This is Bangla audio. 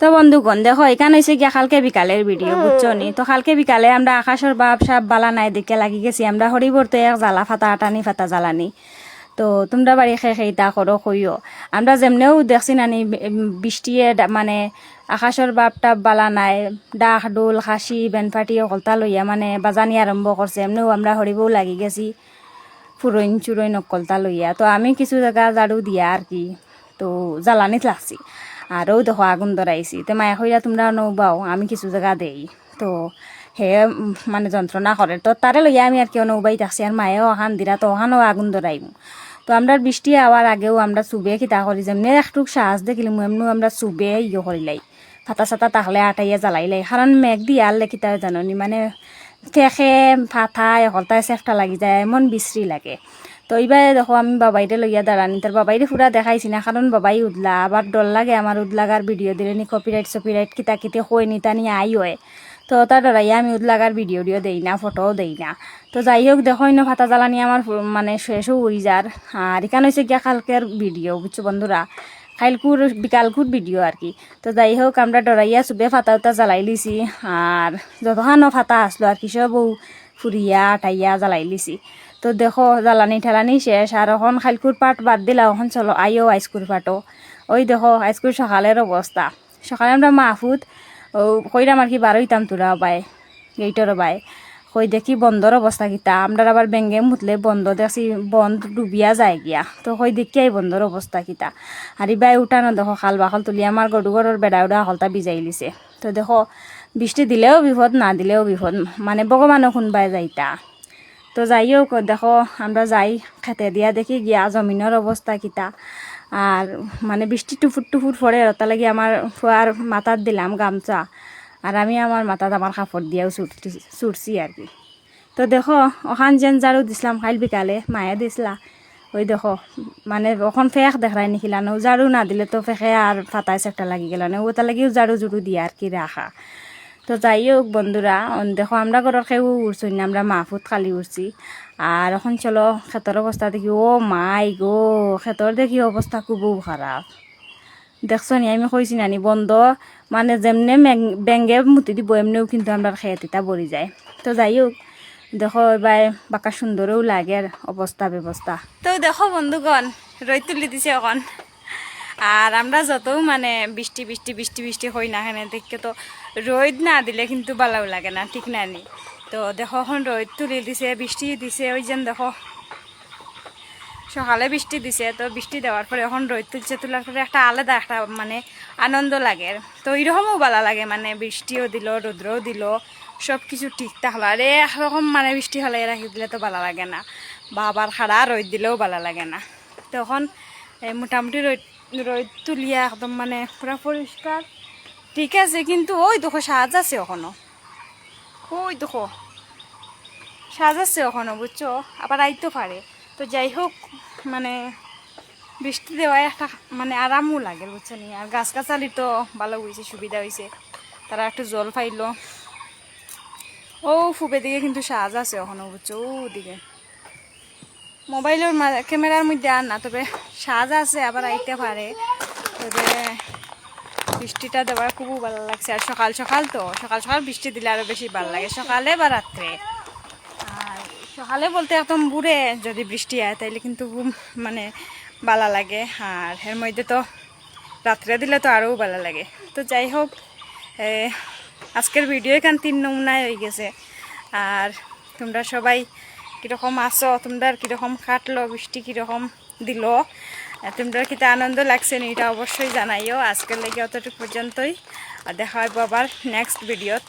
তো বন্ধুগণ দেখো এখানে হয়েছে গিয়া কালকে বিকালের ভিডিও, বুঝছ নি? তো কালকে বিকালে আমরা আকাশের বাপ সাপ বালা নাই দেখে লাগি গেছি। আমরা হরিবরতে এক জ্বালা ফাতা আটানি ফাতা জ্বালানি। তো তোমরা বাড়ি খে খেইতা করো কইও আমরা যেমনেও দেখছি নানি বৃষ্টিয়ে মানে আকাশের বাপ টাপ বালা নাই, ডাক ডোল খাসি বেনফাটি কলতা লইয়া মানে বাজানি আরম্ভ করছে এমনিও আমরা হরিবও লাগি গেছি ফুরইন চুরইন অকলতা লইয়া তো আমি কিছু জায়গা ঝাড়ু দিয়া আর কি। তো জ্বালানিত লাগছি আরও দেখো আগুন ধরাইছি। তো মায়া কইরা তোমরা নৌবাও, আমি কিছু জায়গা দেই। তো হে মানে যন্ত্রণা করে। তো তারে লইয়া আমি আর কেউ নৌবাই থাকছি আর মায়েও অহান দিরা তো ওখানেও আগুন ধরাইম তো আমরা বৃষ্টি আওয়ার আগেও আমরা চুবে কিতা করি যেমনি একটু সাহস দেখিলাম এমনি আমরা চুবে ইয়ে করিলাই ফাটা চাটা তাহলে আটাইয়া জ্বালাইলাই কারণ মেঘ দিয়ে আনলে কিতা জাননি মানে ফেঁকে ফাটা একলতায় চেষ্টা লাগি যায় এমন বিশ্রী লাগে। তো এইবারে দেখো, আমি বাবাইরে লইয়া দাঁড়ানি তার বাবাইরে পুরা দেখাইছি না কারণ বাবাই উদলা আবার ডর লাগে আমার উদলাগার ভিডিও দিলে, নি কপিরাইট সপিরাইট কিতা কিতে কই নি তা নিয়ে আই হয়। তো তার ডরাইয়া আমি উদলাগার ভিডিও ডিও দেই না ফটোও দেই না। তো যাই হোক দেখো ইনো ফাটা জ্বালানি আমার মানে শেষও উড়ি যার আর এখানে হয়েছে গিয়া কালকের ভিডিও বুঝছ বন্ধুরা খাইলকুর বিকালকুর ভিডিও আর কি। তো যাই হোক আমরা ডরাইয়া চুবে ফাটা উতা জ্বালাই লিছি আর যতখানো ফাটা আসলো আর কি সব ফুরিয়া আটাইয়া জ্বালাই লিছি। তো দেখো, জ্বালানি ঠেলানি শেষ। আর এখন খাইলকুর পাট বাদ দিলা, এখন চলো আইও আইসকুর পাটও ওই দেখো আইসকুর সকালের অবস্থা সকালে আমরা মাহফুত ও কইরাম আর কি বারোইতাম তোরা বাই গেইটর বাই। কই দেখি বন্ধর অবস্থা কিতা। আমরা আবার বেঙ্গে মুতলে বন্ধ দেখছি, বন্ধ ডুবিয়া যায় গিয়া। তো কই দেখি এই বন্ধর অবস্থা কিতা। আর ইবাই উঠানো দেখো, খাল বাখাল তুলি আমার গরু গরুর বেড়া উড়া হলতা বিজাই লিছে। তো দেখো, বৃষ্টি দিলেও বিপদ, না দিলেও বিপদ। মানে ভগবানও শুনবাই যাইতা। তো যাই হোক দেখো, আমরা যাই খেতে। দিয়া দেখি গিয়া জমিনের অবস্থা কিতা। আর মানে বৃষ্টি টুফুর টুফুর পরে ওটা লাগি আমার ফুয়ার মাথার দিলাম গামছা। আর আমি আমার মাথাত আমার কাপড় দিয়াও ছুটছি ছুটছি আর কি। তো দেখো ওখান যেন জারু দিছিলাম, খাইল বিকালে, মায়ে দিছিলা। ওই দেখো মানে ওখান ফেক দেখাই নিখিলা। নো জারু না দিলে তো ফেকে আর ফাটাই একটা লাগি গেল। না ওটা লাগিও জারু জুড়ু দিয়া আর কি রাখা তো যাই হোক, বন্ধুরা দেখো, আমরা ঘরের কেউ উঠছি না আমরা মাহফুত খালি উঠছি আর এখন চলো ক্ষেতর অবস্থা দেখি, ও মাই গো ক্ষেতর দেখি অবস্থা খুবও খারাপ দেখছ নি, আমি কইছি নানি, বন্ধ মানে যেমনে বেঙ্গে মুতি দিব, এমনিও কিন্তু আমরা খেত এটা বড়ি যায়। তো যাই হোক, দেখো এবার বাঁকা সুন্দরও লাগে অবস্থা ব্যবস্থা তো দেখো, বন্ধুগণ রই তুলি দিছে এখন আর আমরা যত মানে বৃষ্টি বৃষ্টি বৃষ্টি বৃষ্টি হই না এখানে দেখে তো রোদ না দিলে কিন্তু ভালো লাগে না, ঠিক না? তো দেখো, এখন রোদ তুলি দিছে, বৃষ্টি দিছে, ওই যেন দেখো। সকালে বৃষ্টি দিছে, তো বৃষ্টি দেওয়ার পরে এখন রোদ তুলছে তোলার পরে একটা আলাদা একটা মানে আনন্দ লাগে। তো এইরকমও ভালো লাগে মানে বৃষ্টিও দিল রৌদ্রও দিল সব কিছু ঠিক থাকল আর একরকম মানে বৃষ্টি হলে রাখি দিলে তো ভালো লাগে না। বা আবার খাড়া রোদ দিলেও ভালো লাগে না। তখন মোটামুটি রোদ রোদ তুলিয়া একদম মানে পুরা পরিষ্কার ঠিক আছে, কিন্তু ওই দেখো, সাজ আছে এখনও। ওই দেখো, সাজ আছে এখনও, বুঝছ? আবার আইতে পারে। তো যাই হোক মানে বৃষ্টি দেওয়ায় একটা মানে আরামও লাগে, বুঝছ নি? আর গাছ গাছালি তো ভালো হয়েছে, সুবিধা হয়েছে। তারা একটু জল পাইলো। ও ফুপে দিকে কিন্তু সাজ আছে এখনও, বুঝছ? ওদিকে। মোবাইলের ক্যামেরার মধ্যে আর না, তবে সাজ আছে, আবার আইতে পারে। তবে বৃষ্টিটা দেওয়ার খুবই ভালো লাগছে। আর সকাল সকাল তো, সকাল সকাল বৃষ্টি দিলে আরও বেশি ভালো লাগে, সকালে বা রাত্রে? আর সকালে বলতে একদম বুড়ে যদি বৃষ্টি হয়, তাইলে কিন্তু খুব মানে ভালো লাগে। আর এর মধ্যে তো রাত্রে দিলে তো আরও ভালো লাগে। তো যাই হোক আজকের ভিডিও এখান তিন নমুনায় হয়ে গেছে। আর তোমরা সবাই কীরকম আসো? তোমরা কীরকম কাটলো? বৃষ্টি কীরকম দিল? তোমরা কিতা আনন্দ লাগছে এটা অবশ্যই জানাইও। আজকের লেগে অতটুকু পর্যন্তই। আর দেখা হয় আবার নেক্সট ভিডিওত